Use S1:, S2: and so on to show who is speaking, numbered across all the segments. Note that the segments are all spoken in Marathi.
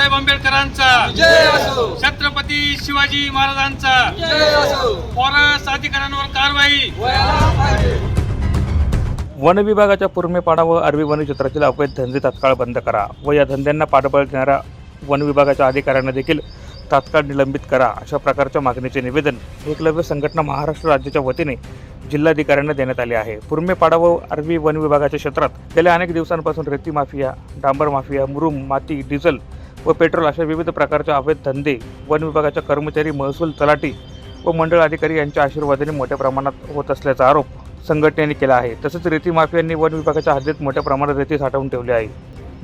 S1: आंबेडकरांचा.
S2: जय असो
S1: छत्रपती शिवाजी महाराजांचा. फॉरेस्ट अधिकाऱ्यांवर कारवाई.
S3: वन विभागाच्या पुरमेपाडा व अरबी वन क्षेत्रातील अवैध धंदे तात्काळ बंद करा व या धंद्यांना पाठबळ देणाऱ्या वन विभागाच्या अधिकाऱ्यांना देखील तात्काळ निलंबित करा अशा प्रकारच्या मागणीचे निवेदन एकलव्य संघटना महाराष्ट्र राज्याच्या वतीने जिल्हाधिकाऱ्यांना देण्यात आले आहे. पुरमेपाडा व अरबी वन विभागाच्या क्षेत्रात गेल्या अनेक दिवसांपासून रेती माफिया डांबर माफिया मुरुम माती डिझेल व पेट्रोल अशा विविध प्रकारचे अवैध धंदे वन विभागाच्या कर्मचारी महसूल तलाठी व मंडळ अधिकारी यांच्या आशीर्वादाने मोठ्या प्रमाणात होत असल्याचा आरोप संघटनेने केला आहे. तसेच रेती माफियांनी वन विभागाच्या हद्दीत मोठ्या प्रमाणात रेती साठवून ठेवली आहे.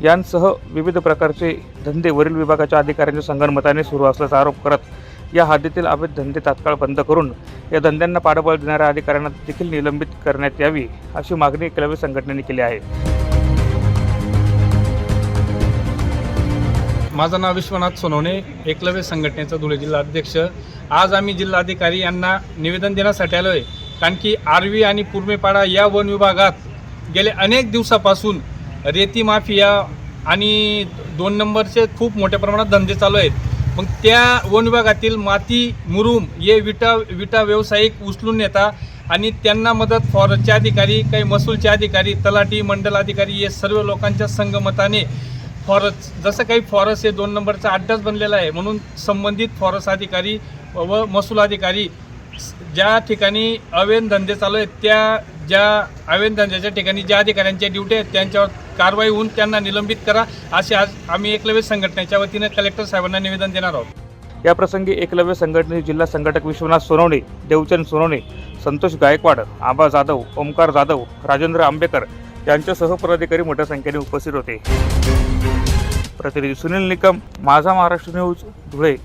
S3: यांसह विविध प्रकारचे धंदे वरील विभागाच्या अधिकाऱ्यांच्या संगणमताने सुरू असल्याचा आरोप करत या हद्दीतील अवैध धंदे तात्काळ बंद करून या धंद्यांना पाठबळ देणाऱ्या अधिकाऱ्यांना देखील निलंबित करण्यात यावी अशी मागणी एकलव्य संघटनेने केली आहे.
S4: माझं नाव विश्वनाथ सोनवणे एकलव्य संघटनेचा धुळे जिल्हा अध्यक्ष. आज आम्ही जिल्हाधिकारी यांना निवेदन देण्यासाठी आलो आहे कारण की आर्वी आणि पूर्वेपाडा या वन विभागात गेले अनेक दिवसापासून रेती माफिया आणि दोन नंबरचे खूप मोठ्या प्रमाणात धंदे चालू आहेत. मग त्या वन विभागातील माती मुरुम हे विटा विटा व्यावसायिक उचलून नेता आणि त्यांना मदत फॉरेस्टचे अधिकारी काही महसूलचे अधिकारी तलाठी मंडल अधिकारी हे सर्व लोकांच्या संगमताने फॉरेस्ट जसं काही फॉरेस्ट हे दोन नंबरचा अड्डाच बनलेला आहे म्हणून संबंधित फॉरेस्ट अधिकारी व महसूल अधिकारी ज्या ठिकाणी अवैध धंदे चालू आहेत त्या ज्या अवैध धंद्याच्या ठिकाणी ज्या अधिकाऱ्यांच्या ड्युटी आहेत त्यांच्यावर कारवाई होऊन त्यांना निलंबित करा असे आज आम्ही एकलव्य संघटनेच्या वतीने कलेक्टर साहेबांना निवेदन देणार आहोत.
S3: याप्रसंगी एकलव्य संघटनेचे जिल्हा संघटक विश्वनाथ सोनवणे देवचंद सोनवणे संतोष गायकवाड आबा जाधव ओमकार जाधव राजेंद्र आंबेकर यांच्यासह पदाधिकारी मोठ्या संख्येने उपस्थित होते. प्रतिनिधी सुनील निकम माझा महाराष्ट्र न्यूज धुळे.